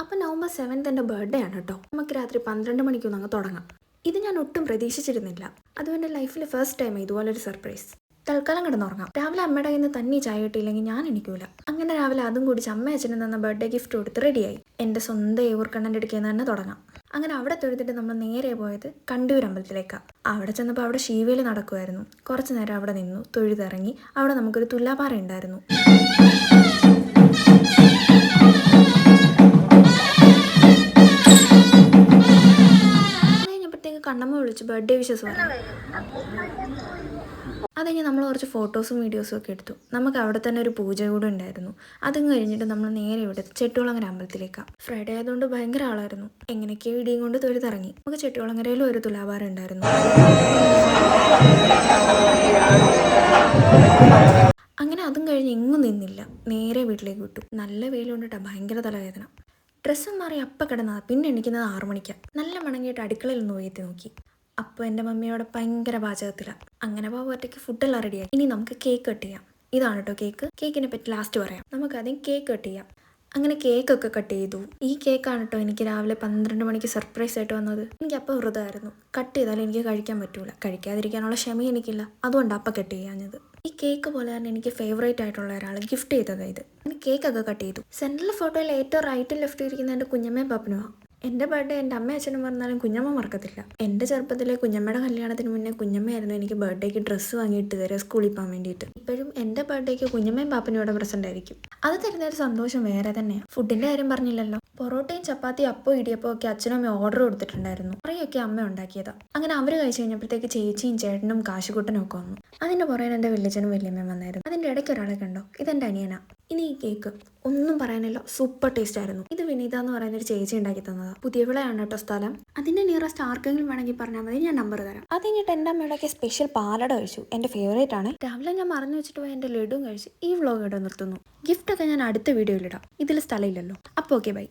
അപ്പം November seventh എന്റെ birthday ആണ് കേട്ടോ നമുക്ക് രാത്രി പന്ത്രണ്ട് മണിക്കൊന്ന് അങ്ങ് തുടങ്ങാം. ഇത് ഞാൻ ഒട്ടും പ്രതീക്ഷിച്ചിരുന്നില്ല. അതും എന്റെ ലൈഫിൽ ഫസ്റ്റ് ടൈം ഇതുപോലൊരു സർപ്രൈസ് തൽക്കാലം കിടന്നുറങ്ങാം. രാവിലെ അമ്മയുടെ കയ്യിൽ നിന്ന് തന്നെ ചായ കിട്ടിയില്ലെങ്കിൽ ഞാൻ എണിക്കൂല. അങ്ങനെ രാവിലെ അതും കുടിച്ച് അമ്മ അച്ഛനും തന്ന ബർത്ത്ഡേ ഗിഫ്റ്റ് കൊടുത്ത് റെഡിയായി എന്റെ സ്വന്തം ഏവർക്കണ്ണന്റെ അടുക്കൽ നിന്ന് തന്നെ തുടങ്ങാം. അങ്ങനെ അവിടെ തൊഴുതിട്ട് നമ്മൾ നേരെ പോയത് കണ്ടൂർ അമ്പലത്തിലേക്കാണ് അവിടെ ചെന്നപ്പോൾ അവിടെ ശീവേലി നടക്കുമായിരുന്നു കുറച്ച് നേരം അവിടെ നിന്നു തൊഴുതിറങ്ങി. അവിടെ നമുക്കൊരു തുല്ലാപാറ ഉണ്ടായിരുന്നു. കണ്ണമ്മ വിളിച്ച് ബർത്ത്ഡേ വിഷസ് പറഞ്ഞു. അത് കഴിഞ്ഞ് നമ്മൾ കുറച്ച് ഫോട്ടോസും വീഡിയോസും ഒക്കെ എടുത്തു. നമുക്ക് അവിടെ തന്നെ ഒരു പൂജ കൂടെ ഉണ്ടായിരുന്നു. അതും കഴിഞ്ഞിട്ട് നമ്മൾ നേരെ ഇവിടെ ചെട്ടുകുളങ്ങര അമ്പലത്തിലേക്കാണ് ഫ്രൈഡേ ആയതുകൊണ്ട് ഭയങ്കര ആളായിരുന്നു. എങ്ങനെയൊക്കെയോ ഇടിയും കൊണ്ട് തൊഴുതിറങ്ങി നമുക്ക് ചെട്ടുകുളങ്ങരയിലും ഒരു തുലാഭാരം ഉണ്ടായിരുന്നു. അങ്ങനെ അതും കഴിഞ്ഞ് എങ്ങും നിന്നില്ല. നേരെ വീട്ടിലേക്ക് വിട്ടു. നല്ല വെയിലുണ്ടിട്ടാ ഭയങ്കര തലവേദന. ഡ്രസ്സും മാറി അപ്പം കിടന്നതാണ് പിന്നെ എണീക്കുന്നത് ആറു മണിക്കാണ് നല്ല മണങ്ങിയിട്ട് അടുക്കളയിൽ നിന്ന് ഉയർത്തി നോക്കി. അപ്പോൾ എന്റെ മമ്മിയോടെ ഭയങ്കര പാചകത്തിലാണ് അങ്ങനെ പോകാൻ ഒറ്റയ്ക്ക് ഫുഡെല്ലാം റെഡിയായി ഇനി നമുക്ക് കേക്ക് കട്ട് ചെയ്യാം. ഇതാണ് കേട്ടോ കേക്ക് കേക്കിനെ പറ്റി ലാസ്റ്റ് പറയാം. നമുക്ക് ആദ്യം കേക്ക് കട്ട് ചെയ്യാം. അങ്ങനെ കേക്കൊക്കെ കട്ട് ചെയ്തു. ഈ കേക്കാണ് കേട്ടോ എനിക്ക് രാവിലെ പന്ത്രണ്ട് മണിക്ക് സർപ്രൈസ് ആയിട്ട് വന്നത്. എനിക്ക് അപ്പം വൃതമായിരുന്നു കട്ട് ചെയ്താലും എനിക്ക് കഴിക്കാൻ പറ്റൂല. കഴിക്കാതിരിക്കാനുള്ള ക്ഷമ എനിക്കില്ല. അതുകൊണ്ട് അപ്പം കട്ട് ചെയ്യാഞ്ഞത്. ഈ കേക്ക് പോലെ തന്നെ എനിക്ക് ഫേവറേറ്റ് ആയിട്ടുള്ള ഒരാൾ ഗിഫ്റ്റ് ചെയ്തത് ഇത്. കേക്കൊക്കെ കട്ട് ചെയ്തു. സെൻട്രൽ ഫോട്ടോയിൽ ഏറ്റവും റൈറ്റും ലെഫ്റ്റും ഇരിക്കുന്ന എന്റെ കുഞ്ഞമ്മയും പപ്പനുമാണ് എന്റെ ബർത്ത്ഡേ എന്റെ അമ്മ അച്ഛനും പറഞ്ഞാലും കുഞ്ഞമ്മ മറക്കത്തില്ല. എന്റെ ചെറുപ്പത്തിലെ കുഞ്ഞമ്മയുടെ കല്യാണത്തിന് മുന്നേ കുഞ്ഞമ്മയായിരുന്നു എനിക്ക് ബർത്ത്ഡേക്ക് ഡ്രസ്സ് വാങ്ങിയിട്ട് തരിക സ്കൂളിൽ പോകാൻ വേണ്ടിയിട്ട്. ഇപ്പോഴും എന്റെ ബർത്ത്ഡേക്ക് കുഞ്ഞമ്മയും പാപ്പനും ഇവിടെ പ്രസന്റ് ആയിരിക്കും. അത് തരുന്ന ഒരു സന്തോഷം വേറെ തന്നെയാണ് ഫുഡിന്റെ കാര്യം പറഞ്ഞില്ലല്ലോ. പൊറോട്ടയും ചപ്പാത്തി അപ്പോ ഇടിയപ്പോ ഒക്കെ അച്ഛനും അമ്മയും ഓർഡർ കൊടുത്തിട്ടുണ്ടായിരുന്നു. കുറേയൊക്കെ അമ്മ ഉണ്ടാക്കിയതാ. അങ്ങനെ അവർ കഴിച്ചു കഴിഞ്ഞപ്പോഴത്തേക്ക് ചേച്ചിയും ചേട്ടനും കാശുകൂട്ടനും ഒക്കെ വന്നു. അതിന്റെ പുറകെ എന്റെ വല്യച്ഛനും വല്യമ്മയും വന്നായിരുന്നു. അതിന്റെ ഇടയ്ക്ക് ഒരാളെ കണ്ടോ. ഇതെന്റെ അനിയനാ. ഇനി ഈ കേക്ക് ഒന്നും പറയാനില്ല. സൂപ്പർ ടേസ്റ്റ് ആയിരുന്നു. ഇത് വിനീത എന്ന് പറയുന്ന ഒരു ചേച്ചി ഉണ്ടാക്കി തന്നത്. പുതിയ വിളയാണ് കേട്ടോ സ്ഥലം. അതിന്റെ നിയറസ്റ്റ് ആർക്കെങ്കിലും വേണമെങ്കിൽ പറഞ്ഞാൽ മതി. ഞാൻ നമ്പർ തരാം. അത് കഴിഞ്ഞിട്ട് എന്റെ അമ്മയുടെ സ്പെഷ്യൽ പാലട കഴിച്ചു. എന്റെ ഫേവറേറ്റ് ആണ്. രാവിലെ ഞാൻ മറന്നു വെച്ചിട്ട് പോയി എന്റെ ലഡുവും കഴിച്ച് ഈ വ്ളോഗ് ഇവിടെ നിർത്തുന്നു. ഗിഫ്റ്റ് ഒക്കെ ഞാൻ അടുത്ത വീഡിയോയിൽ ഇടാം. ഇതിൽ സ്ഥലമില്ലല്ലോ അപ്പോൾ ഓക്കെ ബൈ